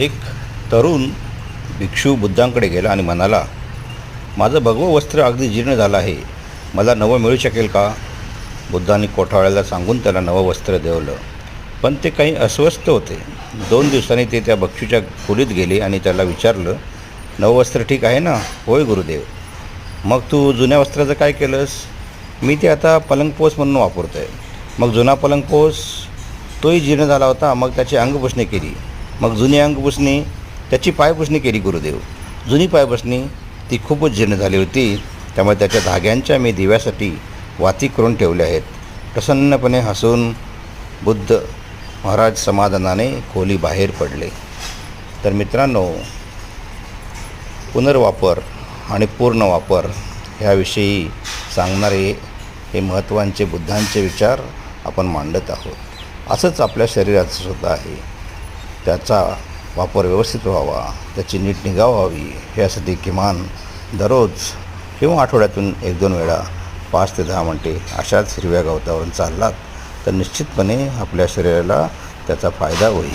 एक तरुण भिक्षू बुद्धांकडे गेला आणि म्हणाला माझं भगवं वस्त्र अगदी जीर्ण झालं आहे. मला नवं मिळू शकेल का? बुद्धांनी कोठावळ्याला सांगून त्याला नवं वस्त्र देवलं. पण ते काही अस्वस्थ होते. दोन दिवसांनी ते त्या बक्षूच्या खोलीत गेले आणि त्याला विचारलं नवं वस्त्र ठीक आहे ना? होय गुरुदेव. मग तू जुन्या वस्त्राचं काय केलंस? मी ते आता पलंगपोस म्हणून वापरतो आहे मग जुना पलंगपोस तोही जीर्ण झाला होता. मग त्याची अंगपुसणी केली. मग जुनी अंगपुसणी त्याची पायपुसणी केली गुरुदेव. जुनी पायपुसणी ती खूपच जीर्ण झाली होती. त्यामुळे त्याच्या धाग्यांच्या मी दिव्यासाठी वाती करून ठेवल्या आहेत. प्रसन्नपणे हसून बुद्ध महाराज समाधानाने खोली बाहेर पडले. तर मित्रांनो पुनर्वापर आणि पूर्ण वापर ह्याविषयी सांगणारे हे महत्त्वांचे बुद्धांचे विचार आपण मांडत आहोत. असंच आपल्या शरीराचं सुद्धा आहे. त्याचा वापर व्यवस्थित व्हावा त्याची नीट निगा व्हावी यासाठी किमान दररोज किंवा आठवड्यातून एक दोन वेळा पाच ते दहा मिनटे अशाच हिरव्या गवतावरून चाललात तर निश्चितपणे आपल्या शरीराला त्याचा फायदा होईल.